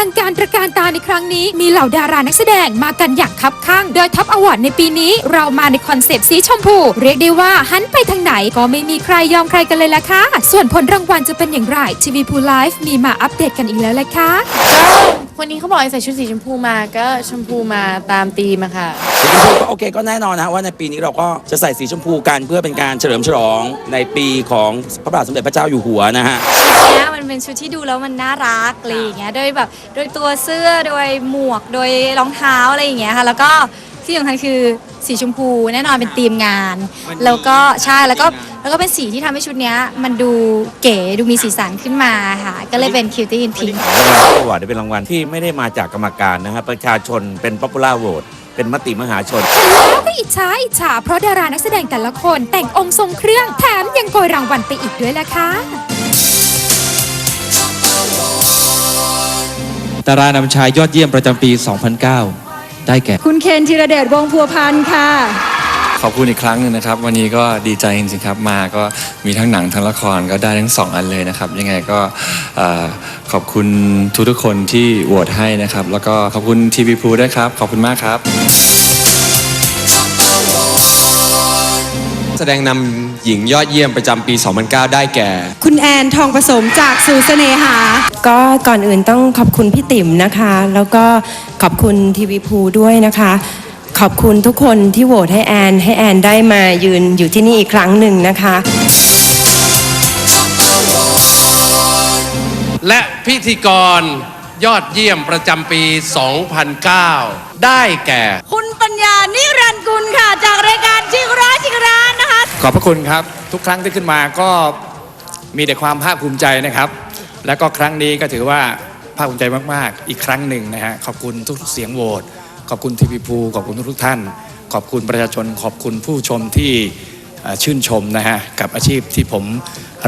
ลังการตระการตาในครั้งนี้ มีเหล่าดารานักแสดงมากันอย่างคับข้าง โดยท็อปอวอร์ดในปีนี้ เรามาในคอนเซปต์สีชมพู เรียกได้ว่าหันไปทางไหนก็ไม่มีใครยอมใครกันเลยล่ะค่ะ ส่วนผลรางวัลจะเป็นอย่างไรทีวีพูไลฟ์มีมาอัปเดตกันอีกแล้วแหละค่ะวันนี้เขาบอกให้ใส่ชุดสีชมพูมาก็ชมพูมาตามธีมอะค่ะสีชมพูก็โอเคก็แน่นอนนะว่าในปีนี้เราก็จะใส่สีชมพูกันเพื่อเป็นการเฉลิมฉลองในปีของพระบาทสมเด็จพระเจ้าอยู่หัวนะฮะชุด เนี้ยมันเป็นชุดที่ดูแล้วมันน่ารักอะไรอย่างเงี้ยโดยแบบโดยตัวเสื้อโดยหมวกโดยรองเท้าอะไรอย่างเงี้ยค่ะแล้วก็ที่สำคัญคือสีชมพูแน่นอนเป็นธีมงานแล้วก็ใช่แล้วก็แล้วก็เป็นสีที่ทำให้ชุดเนี้ยมันดูเก๋ดูมีสีสันขึ้นมาค่ะ ก็เลยเป็น Cutie in Pink รางวัลที่อวอร์ดเป็นรางวัลที่ไม่ได้มาจากกรรมการนะครับประชาชนเป็น popular vote เป็นมติมหาชน แล้วก็อิจฉาอิจฉาเพราะดารานักแสดงแต่ละคนแต่งองค์ทรงเครื่องแถมยังโกยรางวัลไปอีกด้วยล่ะค่ะ ดารานำชายยอดเยี่ยมประจำปี 2009 ได้แก่ คุณเคนธีรเดชวงศ์พัวพันธ์ค่ะ ขอบคุณอีกครั้งหนึ่งนะครับ วันนี้ก็ดีใจจริงๆครับมาก็มีทั้งหนังทั้งละครก็ได้ทั้งสองอันเลยนะครับ ยังไงก็เอ่อขอบคุณทุกๆคนที่โหวตให้นะครับ แล้วก็ขอบคุณทีวีพูด้วยครับ ขอบคุณมากครับ แสดงนำหญิงยอดเยี่ยมประจำปี 2009 ได้แก่ คุณแอนทองผสมจากสู่เสน่หา ก็ก่อนอื่นต้องขอบคุณพี่ติ๋มนะคะ แล้วก็ขอบคุณทีวีพูด้วยนะคะ ขอบคุณทุกคนที่โหวตให้แอน ให้แอนได้มายืนอยู่ที่นี่อีกครั้งหนึ่งนะคะ และพิธีกรยอดเยี่ยมประจำปี 2009 ได้แก่ คุณปัญญานิรันดร์กุลค่ะจาก อบพระคุณครับ ทุกครั้งที่ขึ้นมาก็มีแต่ความภาคภูมิใจนะครับ แล้วก็ครั้งนี้ก็ถือว่าภาคภูมิใจมาก ๆ อีกครั้งหนึ่งนะฮะขอบคุณทุกเสียงโหวตขอบคุณทีวีพูขอบคุณทุกท่าน ขอบคุณประชาชน ขอบคุณผู้ชมที่ชื่นชมนะฮะกับอาชีพที่ผม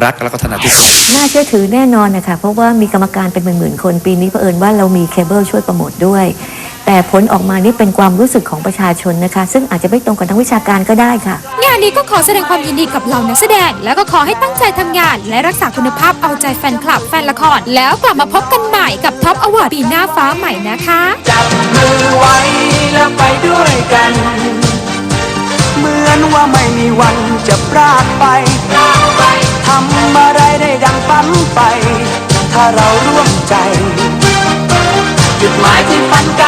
รักแล้วก็ถนัดที่สุด น่าเชื่อถือแน่นอนนะคะเพราะว่ามีกรรมการเป็นหมื่นๆคนปีนี้เผอิญว่าเรามีเคเบิลช่วยโปรโมทด้วย แต่ผลออกมานี่เป็นความรู้สึกของประชาชนนะคะ ซึ่งอาจจะไม่ตรงกับทางวิชาการก็ได้ค่ะ งานนี้ก็ขอแสดงความยินดีกับเหล่านักแสดง แล้วก็ขอให้ตั้งใจทำงาน และรักษาคุณภาพเอาใจแฟนคลับแฟนละคร แล้วกลับมาพบกันใหม่กับท็อปอวอร์ดปีหน้าฟ้าใหม่นะคะ จับมือไว้แล้วไปด้วยกัน เหมือนว่าไม่มีวันจะพรากไปทำอะไรได้ดังฝันไป ถ้าเราร่วมใจ จุดหมายที่ฝันกัน